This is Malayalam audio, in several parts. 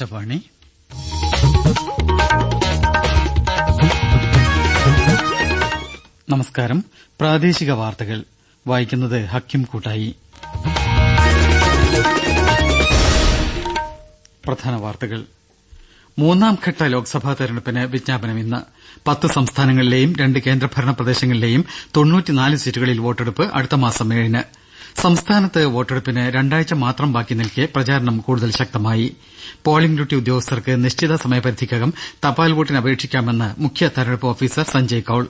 ആകാശവാണി. നമസ്കാരം. പ്രാദേശിക വാർത്തകൾ. വായിക്കുന്നത് ഹക്കിം കൂട്ടായി. പ്രധാന വാർത്തകൾ. മൂന്നാംഘട്ട ലോക്സഭാ തെരഞ്ഞെടുപ്പിന് വിജ്ഞാപനം ഇന്ന്. പത്ത് സംസ്ഥാനങ്ങളിലെയും രണ്ട് കേന്ദ്രഭരണ പ്രദേശങ്ങളിലെയും സീറ്റുകളിൽ വോട്ടെടുപ്പ് അടുത്ത മാസം ഏഴിന്. സംസ്ഥാനത്ത് വോട്ടെടുപ്പിന് രണ്ടാഴ്ച മാത്രം ബാക്കി നിൽക്കെ പ്രചാരണം കൂടുതൽ ശക്തമായി. പോളിംഗ് ഡ്യൂട്ടി ഉദ്യോഗസ്ഥർക്ക് നിശ്ചിത സമയപരിധിക്കകം തപാൽ വോട്ടിന് അപേക്ഷിക്കാമെന്ന് മുഖ്യ തെരഞ്ഞെടുപ്പ് ഓഫീസർ സഞ്ജയ് കൌൾ.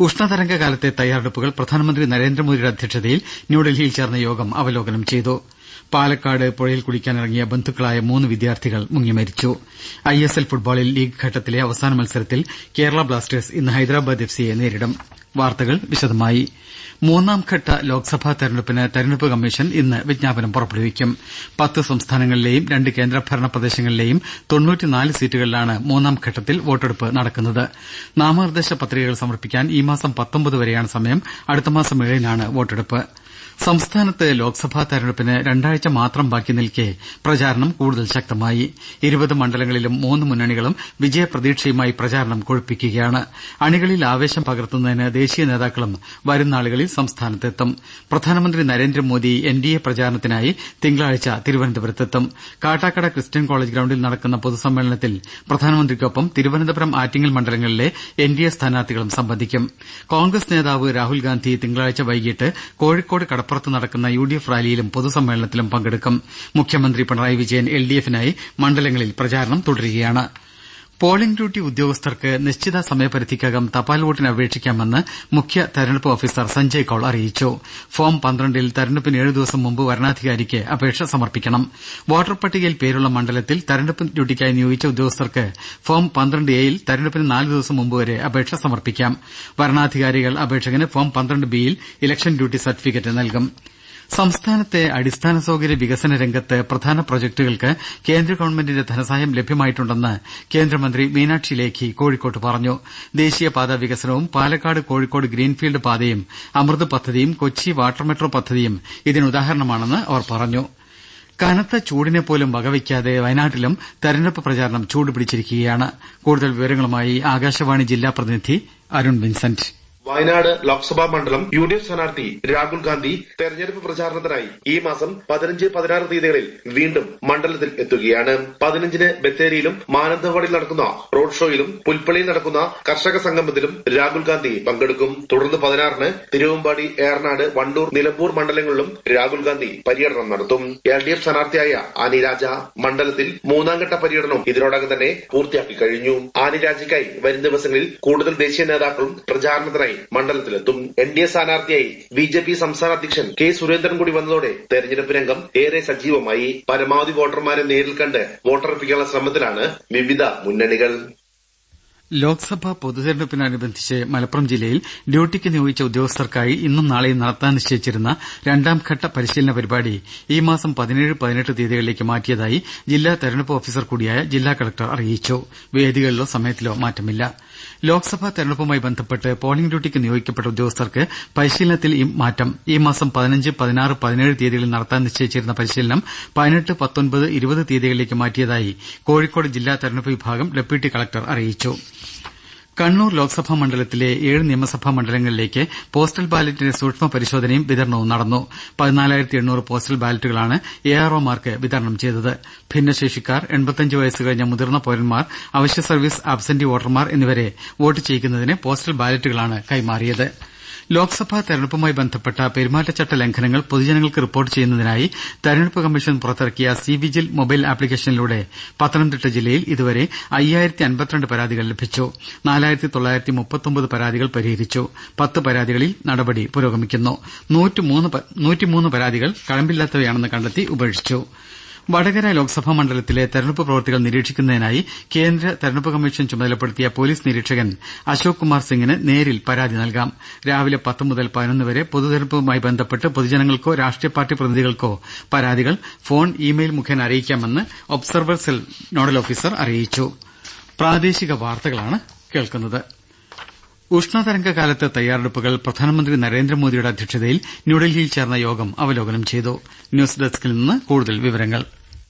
ഉഷ്ണതരംഗ കാലത്തെ തയ്യാറെടുപ്പുകൾ പ്രധാനമന്ത്രി നരേന്ദ്രമോദിയുടെ അധ്യക്ഷതയിൽ ന്യൂഡൽഹിയിൽ ചേർന്ന യോഗം അവലോകനം ചെയ്തു. പാലക്കാട് പുഴയിൽ കുളിക്കാനിറങ്ങിയ ബന്ധുക്കളായ മൂന്ന് വിദ്യാർത്ഥികൾ മുങ്ങിമരിച്ചു. ഐ എസ് എൽ ഫുട്ബോളിൽ ലീഗ് ഘട്ടത്തിലെ അവസാന മത്സരത്തിൽ കേരള ബ്ലാസ്റ്റേഴ്സ് ഇന്ന് ഹൈദരാബാദ് എഫ് സിയെ നേരിടും. വാർത്തകൾ വിശദമായി. മൂന്നാംഘട്ട ലോക്സഭാ തെരഞ്ഞെടുപ്പിന് തെരഞ്ഞെടുപ്പ് കമ്മീഷൻ ഇന്ന് വിജ്ഞാപനം പുറപ്പെടുവിക്കും. പത്ത് സംസ്ഥാനങ്ങളിലെയും രണ്ട് കേന്ദ്രഭരണ പ്രദേശങ്ങളിലെയും സീറ്റുകളിലാണ് മൂന്നാംഘട്ടത്തിൽ വോട്ടെടുപ്പ് നടക്കുന്നത്. നാമനിർദ്ദേശ പത്രികകൾ സമർപ്പിക്കാൻ ഈ മാസം വരെയാണ് സമയം. അടുത്തമാസം ഏഴിനാണ് വോട്ടെടുപ്പ്. സംസ്ഥാനത്ത് ലോക്സഭാ തെരഞ്ഞെടുപ്പിന് രണ്ടാഴ്ച മാത്രം ബാക്കി നിൽക്കെ പ്രചാരണം കൂടുതൽ ശക്തമായി. ഇരുപത് മണ്ഡലങ്ങളിലും മൂന്ന് മുന്നണികളും വിജയപ്രതീക്ഷയുമായി പ്രചാരണം കൊഴുപ്പിക്കുകയാണ്. അണികളിൽ ആവേശം പകർത്തുന്നതിന് ദേശീയ നേതാക്കളും വരും നാളുകളിൽ സംസ്ഥാനത്തെത്തും. പ്രധാനമന്ത്രി നരേന്ദ്രമോദി എൻ ഡി എ പ്രചാരണത്തിനായി തിങ്കളാഴ്ച തിരുവനന്തപുരത്തെത്തും. കാട്ടാക്കട ക്രിസ്ത്യൻ കോളേജ് ഗ്രൌണ്ടിൽ നടക്കുന്ന പൊതുസമ്മേളനത്തിൽ പ്രധാനമന്ത്രിക്കൊപ്പം തിരുവനന്തപുരം ആറ്റിങ്ങൽ മണ്ഡലങ്ങളിലെ എൻ ഡി എ സ്ഥാനാർത്ഥികളും സംബന്ധിക്കും. കോൺഗ്രസ് നേതാവ് രാഹുൽഗാന്ധി തിങ്കളാഴ്ച വൈകിട്ട് കോഴിക്കോട് കടപ്പുറത്ത് നടക്കുന്ന യു ഡി എഫ് റാലിയിലും പൊതുസമ്മേളനത്തിലും പങ്കെടുക്കും. മുഖ്യമന്ത്രി പിണറായി വിജയൻ എൽ ഡി എഫിനായി മണ്ഡലങ്ങളിൽ പ്രചാരണം തുടരുകയാണ്. പോളിംഗ് ഡ്യൂട്ടി ഉദ്യോഗസ്ഥർക്ക് നിശ്ചിത സമയപരിധിക്കകം തപാൽ വോട്ടിന് അപേക്ഷിക്കാമെന്ന് മുഖ്യ തെരഞ്ഞെടുപ്പ് ഓഫീസർ സഞ്ജയ് കൌൾ അറിയിച്ചു. ഫോം പന്ത്രണ്ടിൽ തെരഞ്ഞെടുപ്പിന് ഏഴു ദിവസം മുമ്പ് വരണാധികാരിക്ക് അപേക്ഷ സമർപ്പിക്കണം. വോട്ടർ പട്ടികയിൽ പേരുള്ള മണ്ഡലത്തിൽ തെരഞ്ഞെടുപ്പ് ഡ്യൂട്ടിക്കായി നിയോഗിച്ച ഉദ്യോഗസ്ഥർക്ക് ഫോം പന്ത്രണ്ട് എയിൽ തെരഞ്ഞെടുപ്പിന് നാല് ദിവസം മുമ്പ് വരെ അപേക്ഷ സമർപ്പിക്കാം. വരണാധികാരികൾ അപേക്ഷകന് ഫോം പന്ത്രണ്ട് ബിയിൽ ഇലക്ഷൻ ഡ്യൂട്ടി സർട്ടിഫിക്കറ്റ് നൽകും. സംസ്ഥാനത്തെ അടിസ്ഥാന സൌകര്യ വികസന രംഗത്ത് പ്രധാന പ്രൊജക്ടുകൾക്ക് കേന്ദ്ര ഗവൺമെന്റിന്റെ ധനസഹായം ലഭ്യമായിട്ടുണ്ടെന്ന് കേന്ദ്രമന്ത്രി മീനാക്ഷി ലേഖി കോഴിക്കോട്ട് പറഞ്ഞു. ദേശീയപാതാ വികസനവും പാലക്കാട് കോഴിക്കോട് ഗ്രീൻഫീൽഡ് പാതയും അമൃത് പദ്ധതിയും കൊച്ചി വാട്ടർ മെട്രോ പദ്ധതിയും ഇതിനുദാഹരണമാണെന്ന് അവർ പറഞ്ഞു. കനത്ത ചൂടിനെ പോലും വകവയ്ക്കാതെ വയനാട്ടിലും തെരഞ്ഞെടുപ്പ് പ്രചാരണം ചൂടുപിടിച്ചിരിക്കുകയാണ്. കൂടുതൽ വിവരങ്ങളുമായി ആകാശവാണി ജില്ലാ പ്രതിനിധി അരുൺ വിൻസെന്റ്. വയനാട് ലോക്സഭാ മണ്ഡലം യു ഡി എഫ് സ്ഥാനാർത്ഥി രാഹുൽ ഗാന്ധി തെരഞ്ഞെടുപ്പ് പ്രചാരണത്തിനായി ഈ മാസം പതിനഞ്ച് പതിനാറ് തീയതികളിൽ വീണ്ടും മണ്ഡലത്തിൽ എത്തുകയാണ്. പതിനഞ്ചിന് ബത്തേരിയിലും മാനന്തവാടിയിൽ നടക്കുന്ന റോഡ് ഷോയിലും പുൽപ്പള്ളിയിൽ നടക്കുന്ന കർഷക സംഗമത്തിലും രാഹുൽ ഗാന്ധി പങ്കെടുക്കും. തുടർന്ന് പതിനാറിന് തിരുവമ്പാടി ഏറനാട് വണ്ടൂർ നിലമ്പൂർ മണ്ഡലങ്ങളിലും രാഹുൽ ഗാന്ധി പര്യടനം നടത്തും. എൽ ഡി എഫ് സ്ഥാനാർത്ഥിയായ ആനി രാജ മണ്ഡലത്തിൽ മൂന്നാംഘട്ട പര്യടനം ഇതിനോടകം തന്നെ പൂർത്തിയാക്കി കഴിഞ്ഞു. ആനി രാജയ്ക്കായി വരും ദിവസങ്ങളിൽ കൂടുതൽ ദേശീയ നേതാക്കളും പ്രചാരണത്തിനായി മണ്ഡലത്തിലെത്തും. എൻ ഡി എ സ്ഥാനാർത്ഥിയായി ബി ജെ പി സംസ്ഥാന അധ്യക്ഷൻ കെ സുരേന്ദ്രൻ കൂടി വന്നതോടെ തെരഞ്ഞെടുപ്പ് രംഗം ഏറെ സജീവമായി. പരമാവധി വോട്ടർമാരെ നേരിൽ കണ്ട് വോട്ടർപ്പിക്കാനുള്ള ശ്രമത്തിലാണ് വിവിധ മുന്നണികൾ. ലോക്സഭാ പൊതുതെരഞ്ഞെടുപ്പിനനുബന്ധിച്ച് മലപ്പുറം ജില്ലയിൽ ഡ്യൂട്ടിക്ക് നിയോഗിച്ച ഉദ്യോഗസ്ഥർക്കായി ഇന്നും നാളെയും നടത്താൻ നിശ്ചയിച്ചിരുന്ന രണ്ടാംഘട്ട പരിശീലന പരിപാടി ഈ മാസം പതിനേഴ് പതിനെട്ട് തീയതികളിലേക്ക് മാറ്റിയതായി ജില്ലാ തെരഞ്ഞെടുപ്പ് ഓഫീസർ കൂടിയായ ജില്ലാ കളക്ടർ അറിയിച്ചു. വേദികളിലോ സമയത്തിലോ മാറ്റമില്ല. ലോക്സഭാ തെരഞ്ഞെടുപ്പുമായി ബന്ധപ്പെട്ട് പോളിംഗ് ഡ്യൂട്ടിക്ക് നിയോഗിക്കപ്പെട്ട ഉദ്യോഗസ്ഥർക്ക് പരിശീലനത്തിൽ മാറ്റം ഈ മാസം പതിനഞ്ച് പതിനാറ് പതിനേഴ് തീയതികളിൽ നടത്താൻ നിശ്ചയിച്ചിരുന്ന പരിശീലനം പതിനെട്ട് പത്തൊൻപത് ഇരുപത് തീയതികളിലേക്ക് മാറ്റിയതായി കോഴിക്കോട് ജില്ലാ തെരഞ്ഞെടുപ്പ് വിഭാഗം ഡെപ്യൂട്ടി കളക്ടർ അറിയിച്ചു. കണ്ണൂർ ലോക്സഭാ മണ്ഡലത്തിലെ ഏഴ് നിയമസഭാ മണ്ഡലങ്ങളിലേക്ക് പോസ്റ്റൽ ബാലറ്റിന്റെ സൂക്ഷ്മ പരിശോധനയും വിതരണവും നടന്നു. പോസ്റ്റൽ ബാലറ്റുകളാണ് എ ആർ ഒമാർക്ക് വിതരണം ചെയ്തത്. ഭിന്നശേഷിക്കാർ എൺപത്തിയഞ്ച് വയസ്സ് കഴിഞ്ഞ മുതിർന്ന പൌരന്മാർ അവശ്യ സർവീസ് ആബ്സെന്റി വോട്ടർമാർ എന്നിവരെ വോട്ട് ചെയ്യിക്കുന്നതിന് പോസ്റ്റൽ ബാലറ്റുകളാണ് കൈമാറിയത്. ലോക്സഭാ തെരഞ്ഞെടുപ്പുമായി ബന്ധപ്പെട്ട പെരുമാറ്റച്ചട്ട ലംഘനങ്ങൾ പൊതുജനങ്ങൾക്ക് റിപ്പോർട്ട് ചെയ്യുന്നതിനായി തെരഞ്ഞെടുപ്പ് കമ്മീഷൻ പുറത്തിറക്കിയ സി വിജിൽ മൊബൈൽ ആപ്ലിക്കേഷനിലൂടെ പത്തനംതിട്ട ജില്ലയിൽ ഇതുവരെ പരാതികൾ ലഭിച്ചു. പരാതികൾ പരിഹരിച്ചു. പത്ത് പരാതികളിൽ നടപടി പുരോഗമിക്കുന്നു. പരാതികൾ കഴമ്പില്ലാത്തവയാണെന്ന് കണ്ടെത്തി ഉപേക്ഷിച്ചു. വടകര ലോക്സഭാ മണ്ഡലത്തിലെ തെരഞ്ഞെടുപ്പ് പ്രവൃത്തികൾ നിരീക്ഷിക്കുന്നതിനായി കേന്ദ്ര തെരഞ്ഞെടുപ്പ് കമ്മീഷൻ ചുമതലപ്പെടുത്തിയ പോലീസ് നിരീക്ഷകൻ അശോക് കുമാർ സിംഗിന് നേരിൽ പരാതി നൽകാം. രാവിലെ പത്ത് മുതൽ പതിനൊന്ന് വരെ പൊതുതെരഞ്ഞെടുപ്പുമായി ബന്ധപ്പെട്ട് പൊതുജനങ്ങൾക്കോ രാഷ്ട്രീയ പാർട്ടി പ്രതിനിധികൾക്കോ പരാതികൾ ഫോൺ ഇ മെയിൽ മുഖേന അറിയിക്കാമെന്ന് ഒബ്സർവർ സെൽ നോഡൽ ഓഫീസർ അറിയിച്ചു. ഉഷ്ണതരംഗകാലത്തെ തയ്യാറെടുപ്പുകൾ പ്രധാനമന്ത്രി നരേന്ദ്രമോദിയുടെ അധ്യക്ഷതയിൽ ന്യൂഡൽഹിയിൽ ചേർന്ന യോഗം അവലോകനം ചെയ്തു. ന്യൂസ് ഡെസ്കിൽ നിന്ന് കൂടുതൽ വിവരങ്ങൾ.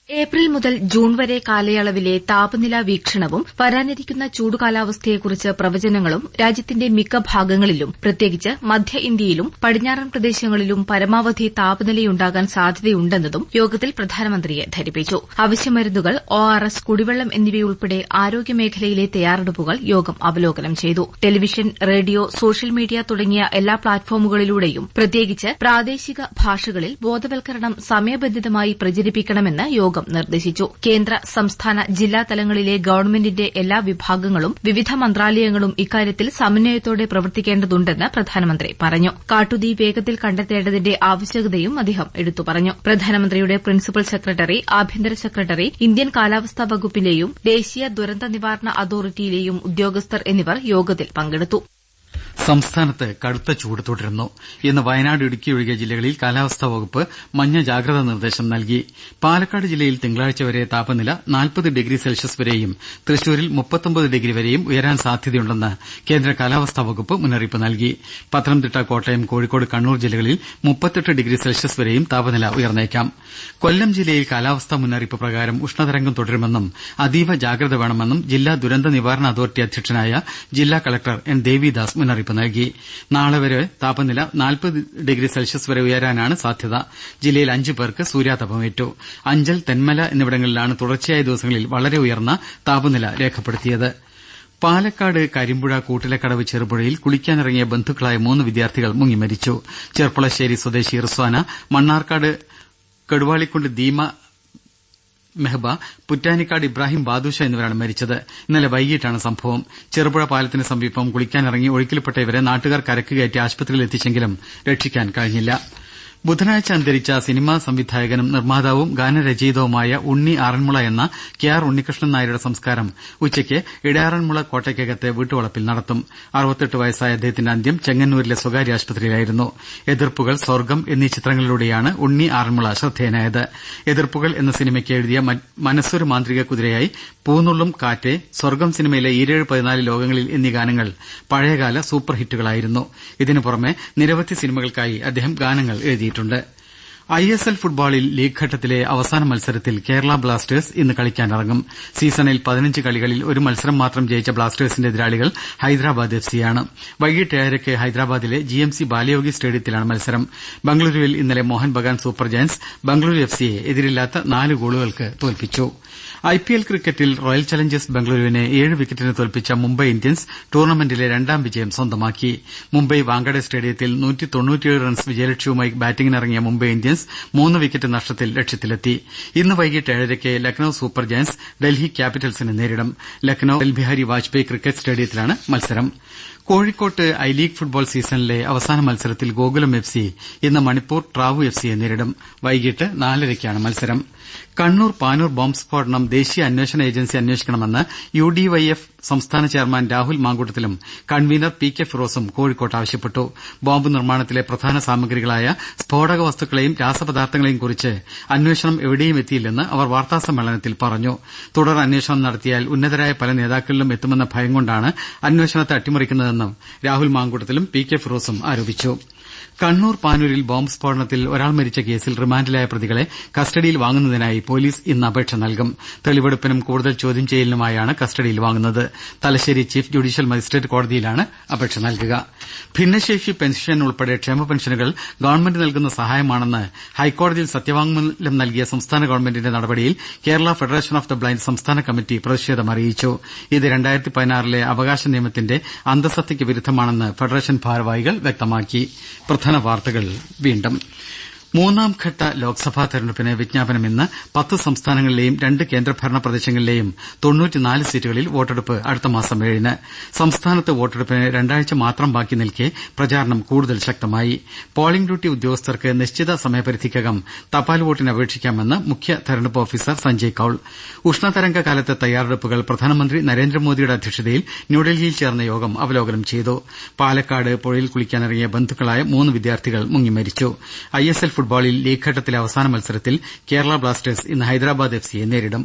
ഏപ്രിൽ മുതൽ ജൂൺ വരെ കാലയളവിലെ താപനില വീക്ഷണവും വരാനിരിക്കുന്ന ചൂടുകാലാവസ്ഥയെക്കുറിച്ച് പ്രവചനങ്ങളും രാജ്യത്തിന്റെ മിക്ക ഭാഗങ്ങളിലും പ്രത്യേകിച്ച് മധ്യ ഇന്ത്യയിലും പടിഞ്ഞാറൻ പ്രദേശങ്ങളിലും പരമാവധി താപനിലയുണ്ടാകാൻ സാധ്യതയുണ്ടെന്നതും യോഗത്തിൽ പ്രധാനമന്ത്രിയെ ധരിപ്പിച്ചു. അവശ്യമരുന്നുകൾ ഒ ആർ എസ് കുടിവെള്ളം എന്നിവയുൾപ്പെടെ ആരോഗ്യമേഖലയിലെ തയ്യാറെടുപ്പുകൾ യോഗം അവലോകനം ചെയ്തു. ടെലിവിഷൻ റേഡിയോ സോഷ്യൽ മീഡിയ തുടങ്ങിയ എല്ലാ പ്ലാറ്റ്ഫോമുകളിലൂടെയും പ്രത്യേകിച്ച് പ്രാദേശിക ഭാഷകളിൽ ബോധവൽക്കരണം സമയബന്ധിതമായി പ്രചരിപ്പിക്കണമെന്ന് യോഗം നിർദ്ദേശിച്ചു. കേന്ദ്ര സംസ്ഥാന ജില്ലാ തലങ്ങളിലെ ഗവൺമെന്റിന്റെ എല്ലാ വിഭാഗങ്ങളും വിവിധ മന്ത്രാലയങ്ങളും ഇക്കാര്യത്തിൽ സമന്വയത്തോടെ പ്രവർത്തിക്കേണ്ടതുണ്ടെന്ന് പ്രധാനമന്ത്രി പറഞ്ഞു. കാട്ടുതീ വേഗത്തിൽ കണ്ടെത്തേണ്ടതിന്റെ ആവശ്യകതയും അദ്ദേഹം എടുത്തു പറഞ്ഞു. പ്രധാനമന്ത്രിയുടെ പ്രിൻസിപ്പൽ സെക്രട്ടറി ആഭ്യന്തര സെക്രട്ടറി ഇന്ത്യൻ കാലാവസ്ഥാ വകുപ്പിലെയും ദേശീയ ദുരന്ത നിവാരണ അതോറിറ്റിയിലെയും ഉദ്യോഗസ്ഥർ എന്നിവർ യോഗത്തിൽ പങ്കെടുത്തു. സംസ്ഥാനത്ത് കടുത്ത ചൂട് തുടരുന്നു. ഇന്ന് വയനാട് ഇടുക്കി ഒഴികെ ജില്ലകളിൽ കാലാവസ്ഥാ വകുപ്പ് മഞ്ഞ ജാഗ്രതാ നിർദ്ദേശം നൽകി. പാലക്കാട് ജില്ലയിൽ തിങ്കളാഴ്ച വരെ താപനില നാൽപ്പത് ഡിഗ്രി സെൽഷ്യസ് വരെയും തൃശൂരിൽ മുപ്പത്തൊമ്പത് ഡിഗ്രി വരെയും ഉയരാൻ സാധ്യതയുണ്ടെന്ന് കേന്ദ്ര കാലാവസ്ഥാ വകുപ്പ് മുന്നറിയിപ്പ് നൽകി. പത്തനംതിട്ട കോട്ടയം കോഴിക്കോട് കണ്ണൂർ ജില്ലകളിൽ മുപ്പത്തെട്ട് ഡിഗ്രി സെൽഷ്യസ് വരെയും താപനില ഉയർന്നേക്കാം. കൊല്ലം ജില്ലയിൽ കാലാവസ്ഥാ മുന്നറിയിപ്പ് പ്രകാരം ഉഷ്ണതരംഗം തുടരുമെന്നും അതീവ ജാഗ്രത വേണമെന്നും ജില്ലാ ദുരന്ത നിവാരണ അതോറിറ്റി അധ്യക്ഷനായ ജില്ലാ കളക്ടർ എൻ. ദേവിദാസ് മുന്നറിയിപ്പ് നൽകി നാളെ വരെ താപനില നാൽപ്പത് ഡിഗ്രി സെൽഷ്യസ് വരെ ഉയരാനാണ് സാധ്യത. ജില്ലയിൽ അഞ്ചു പേർക്ക് സൂര്യാതപമേറ്റു. അഞ്ചൽ തെന്മല എന്നിവിടങ്ങളിലാണ് തുടർച്ചയായ ദിവസങ്ങളിൽ വളരെ ഉയർന്ന താപനില രേഖപ്പെടുത്തിയത്. പാലക്കാട് കരിമ്പുഴ കൂട്ടിലക്കടവ് ചെറുപുഴയിൽ കുളിക്കാനിറങ്ങിയ ബന്ധുക്കളായ മൂന്ന് വിദ്യാർത്ഥികൾ മുങ്ങിമരിച്ചു. ചെർപ്പുളശ്ശേരി സ്വദേശി ഇർസ്വാന മണ്ണാർക്കാട് കെടുവാളിക്കുണ്ട് ദീമ മെഹബ പുറ്റാനിക്കാട് ഇബ്രാഹിം ബാദുഷ എന്നിവരാണ് മരിച്ചത്. ഇന്നലെ വൈകിട്ടാണ് സംഭവം. ചെറുപുഴ പാലത്തിന് സമീപം കുളിക്കാനിറങ്ങി ഒഴുക്കിൽപ്പെട്ട ഇവരെ നാട്ടുകാർ കരക്ക് കയറ്റി ആശുപത്രിയിൽ എത്തിച്ചെങ്കിലും രക്ഷിക്കാൻ കഴിഞ്ഞില്ല. ബുധനാഴ്ച അന്തരിച്ച സിനിമാ സംവിധായകനും നിർമ്മാതാവും ഗാനരചയിതാവുമായ ഉണ്ണി ആറന്മുള എന്ന കെ ആർ ഉണ്ണികൃഷ്ണൻ നായരുടെ സംസ്കാരം ഉച്ചയ്ക്ക് ഇടയാറന്മുള കോട്ടയ്ക്കകത്തെ വീട്ടുവളപ്പിൽ നടത്തും. വയസ്സായ അദ്ദേഹത്തിന്റെ അന്ത്യം ചെങ്ങന്നൂരിലെ സ്വകാര്യ ആശുപത്രിയിലായിരുന്നു. എതിർപ്പുകൾ സ്വർഗം എന്നീ ചിത്രങ്ങളിലൂടെയാണ് ഉണ്ണി ആറന്മുള ശ്രദ്ധേയനായത്. എതിർപ്പുകൾ എന്ന സിനിമയ്ക്ക് എഴുതിയ മനസ്സൊരു മാന്ത്രിക കുതിരയായി പൂന്നുള്ളും കാറ്റെ സ്വർഗം സിനിമയിലെ ഈരേഴ് പതിനാല് ലോകങ്ങളിൽ എന്നീ ഗാനങ്ങൾ പഴയകാല സൂപ്പർ ഹിറ്റുകളായിരുന്നു ഇതിനു പുറമെ നിരവധി സിനിമകൾക്കായി അദ്ദേഹം ഗാനങ്ങൾ എഴുതിയിട്ടുണ്ട് ഐ എസ് എൽ ഫുട്ബോളിൽ ലീഗ് ഘട്ടത്തിലെ അവസാന മത്സരത്തിൽ കേരള ബ്ലാസ്റ്റേഴ്സ് ഇന്ന് കളിക്കാനിറങ്ങും. സീസണിൽ പതിനഞ്ച് കളികളിൽ ഒരു മത്സരം മാത്രം ജയിച്ച ബ്ലാസ്റ്റേഴ്സിന്റെ എതിരാളികൾ ഹൈദരാബാദ് എഫ് സിയാണ് വൈകിട്ട് ഏഴരയ്ക്ക് ഹൈദരാബാദിലെ ജി എം സി ബാലയോഗി സ്റ്റേഡിയത്തിലാണ് മത്സരം. ബംഗളൂരുവിൽ ഇന്നലെ Mohun Bagan Super Giants Bengaluru F സിയെ എതിരില്ലാത്ത നാല് ഗോളുകൾക്ക് തോൽപ്പിച്ചു. ഐ പി എൽ ക്രിക്കറ്റിൽ റോയൽ ചലഞ്ചേഴ്സ് ബംഗളൂരുവിനെ ഏഴ് വിക്കറ്റിന് തോൽപ്പിച്ച മുംബൈ ഇന്ത്യൻസ് ടൂർണമെന്റിലെ രണ്ടാം വിജയം സ്വന്തമാക്കി. മുംബൈ വാങ്കഡെ സ്റ്റേഡിയത്തിൽ റൺസ് വിജയലക്ഷ്യവുമായി ബാറ്റിംഗിനിറങ്ങിയ മുംബൈ ഇന്ത്യൻസ് മൂന്ന് വിക്കറ്റ് നഷ്ടത്തിൽ ലക്ഷ്യത്തിലെത്തി. ഇന്ന് വൈകിട്ട് ഏഴരയ്ക്ക് ലക്നൌ സൂപ്പർ ജയന്റ്സ് ഡൽഹി ക്യാപിറ്റൽസിനെ നേരിടും. ലക്നൌ അടൽ ബിഹാരി വാജ്പേയി ക്രിക്കറ്റ് സ്റ്റേഡിയത്തിലാണ് മത്സരം. കോഴിക്കോട്ട് ഐ ലീഗ് ഫുട്ബോൾ സീസണിലെ അവസാന മത്സരത്തിൽ ഗോകുലം എഫ് സി ഇന്ന് മണിപ്പൂർ ട്രാവു എഫ് സിയെ നേരിടും. വൈകിട്ട് നാലരയ്ക്കാണ് മത്സരം. കണ്ണൂർ പാനൂർ ബോംബ് സ്ഫോടനം ദേശീയ അന്വേഷണ ഏജൻസി അന്വേഷിക്കണമെന്ന് യു ഡി വൈ എഫ് സംസ്ഥാന ചെയർമാൻ രാഹുൽ മാങ്കൂട്ടത്തിലും കൺവീനർ പി കെ ഫിറോസും കോഴിക്കോട്ട് ആവശ്യപ്പെട്ടു. ബോംബ് നിർമ്മാണത്തിലെ പ്രധാന സാമഗ്രികളായ സ്ഫോടക വസ്തുക്കളെയും രാസപദാർത്ഥങ്ങളെയും കുറിച്ച് അന്വേഷണം എവിടെയും എത്തിയില്ലെന്ന് അവർ വാർത്താസമ്മേളനത്തിൽ പറഞ്ഞു. തുടർ അന്വേഷണം നടത്തിയാൽ ഉന്നതരായ പല നേതാക്കളിലും എത്തുമെന്ന ഭയം കൊണ്ടാണ് അന്വേഷണത്തെ അട്ടിമറിക്കുന്നതെന്നും രാഹുൽ മാങ്കൂട്ടത്തിലും പി കെ ഫിറോസും ആരോപിച്ചു കണ്ണൂർ പാനൂരിൽ ബോംബ് സ്ഫോടനത്തിൽ ഒരാൾ മരിച്ച കേസിൽ റിമാൻഡിലായ പ്രതികളെ കസ്റ്റഡിയിൽ വാങ്ങുന്നതിനായി പോലീസ് ഇന്ന് അപേക്ഷ നൽകും. തെളിവെടുപ്പിനും കൂടുതൽ ചോദ്യം ചെയ്യലിനുമായാണ് കസ്റ്റഡിയിൽ വാങ്ങുന്നത്. തലശ്ശേരി ചീഫ് ജുഡീഷ്യൽ മജിസ്ട്രേറ്റ് കോടതിയിലാണ് അപേക്ഷ നൽകുക. ഭിന്നശേഷി പെൻഷൻ ഉൾപ്പെടെ ക്ഷേമ പെൻഷനുകൾ ഗവൺമെന്റ് നൽകുന്ന സഹായമാണെന്ന് ഹൈക്കോടതിയിൽ സത്യവാങ്മൂലം നൽകിയ സംസ്ഥാന ഗവൺമെന്റിന്റെ നടപടിയിൽ Kerala federation of the blind സംസ്ഥാന കമ്മിറ്റി പ്രതിഷേധം അറിയിച്ചു. ഇത് രണ്ടായിരത്തി പതിനാറിലെ അവകാശ നിയമത്തിന്റെ അന്തസത്തയ്ക്ക് വിരുദ്ധമാണെന്ന് ഫെഡറേഷൻ ഭാരവാഹികൾ വ്യക്തമാക്കി. പ്രധാന വാർത്തകൾ വീണ്ടും. മൂന്നാംഘട്ട ലോക്സഭാ തെരഞ്ഞെടുപ്പിന് വിജ്ഞാപനം ഇന്ന് പത്ത് സംസ്ഥാനങ്ങളിലെയും രണ്ട് കേന്ദ്രഭരണ പ്രദേശങ്ങളിലെയും തൊണ്ണൂറ്റിനാല് സീറ്റുകളിൽ വോട്ടെടുപ്പ് അടുത്ത മാസം ഏഴിന്. സംസ്ഥാനത്ത് വോട്ടെടുപ്പിന് രണ്ടാഴ്ച മാത്രം ബാക്കി നിൽക്കെ പ്രചാരണം കൂടുതൽ ശക്തമായി. പോളിംഗ് ഡ്യൂട്ടി ഉദ്യോഗസ്ഥർക്ക് നിശ്ചിത സമയപരിധിക്കകം തപാൽ വോട്ടിന് അപേക്ഷിക്കാമെന്ന് മുഖ്യ തെരഞ്ഞെടുപ്പ് ഓഫീസർ സഞ്ജയ് കൌൾ. ഉഷ്ണതരംഗ കാലത്തെ തയ്യാറെടുപ്പുകൾ പ്രധാനമന്ത്രി നരേന്ദ്രമോദിയുടെ അധ്യക്ഷതയിൽ ന്യൂഡൽഹിയിൽ ചേർന്ന യോഗം അവലോകനം ചെയ്തു. പാലക്കാട് പുഴയിൽ കുളിക്കാനിറങ്ങിയ ബന്ധുക്കളായ മൂന്ന് വിദ്യാർത്ഥികൾ മുങ്ങിമരിച്ചു. ഐ ഫുട്ബോളിൽ ലീഗ് ഘട്ടത്തിലെ അവസാന മത്സരത്തിൽ കേരള ബ്ലാസ്റ്റേഴ്സ് ഇന്ന് ഹൈദരാബാദ് എഫ് സിയെ നേരിടും.